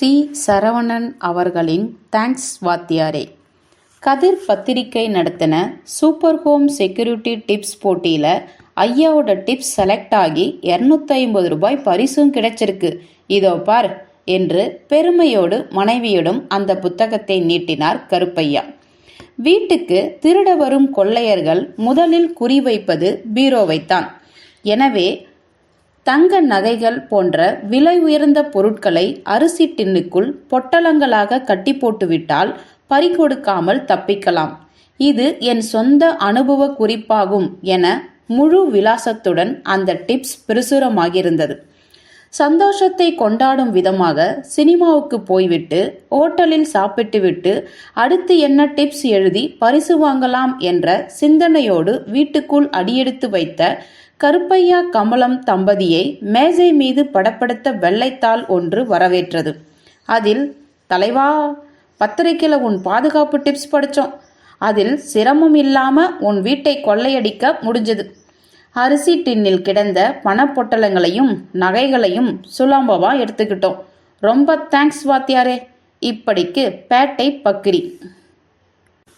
C. Saravanan அவர்களின் thanks Vathiyare. கதிர் பத்திரிக்கை நடத்தின சூப்பர் ஹோம் செக்யூரிட்டி டிப்ஸ் போட்டியில் ஐயாவோட டிப்ஸ் செலக்ட் ஆகி இரநூத்தி ஐம்பது ரூபாய் பரிசும் கிடைச்சிருக்கு. இதோ பார் என்று பெருமையோடு மனைவியிடம் அந்த புத்தகத்தை நீட்டினார் கருப்பையா. வீட்டுக்கு திருட வரும் கொள்ளையர்கள் முதலில் குறிவைப்பது பீரோவைத்தான். எனவே தங்க நகைகள் போன்ற விலை உயர்ந்த பொருட்களை அரிசி டின்னுக்குள் பொட்டலங்களாக கட்டி போட்டுவிட்டால் பறிகொடுக்காமல் தப்பிக்கலாம். இது என் சொந்த அனுபவ குறிப்பாகும் என முழு விலாசத்துடன் அந்த டிப்ஸ் பிரசுரமாகியிருந்தது. சந்தோஷத்தை கொண்டாடும் விதமாக சினிமாவுக்கு போய்விட்டு ஓட்டலில் சாப்பிட்டுவிட்டு அடுத்து என்ன டிப்ஸ் எழுதி பரிசு வாங்கலாம் என்ற சிந்தனையோடு வீட்டுக்குள் அடியெடுத்து வைத்த கருப்பையா கமலம் தம்பதியை மேஜை மீது படப்படுத்த வெள்ளைத்தாள் ஒன்று வரவேற்றது. அதில் தலைவா பத்திரிக்கையில் உன் பாதுகாப்பு டிப்ஸ் படித்தோம் அதில் சிரமம் இல்லாமல் உன் வீட்டை கொள்ளையடிக்க முடிஞ்சது. அரிசி டின்னில் கிடந்த பணப்பொட்டலங்களையும் நகைகளையும் சுலாம்பவா எடுத்துக்கிட்டோம். ரொம்ப தேங்க்ஸ் வாத்தியாரே. இப்படிக்கு பேட்டை பக்கிரி.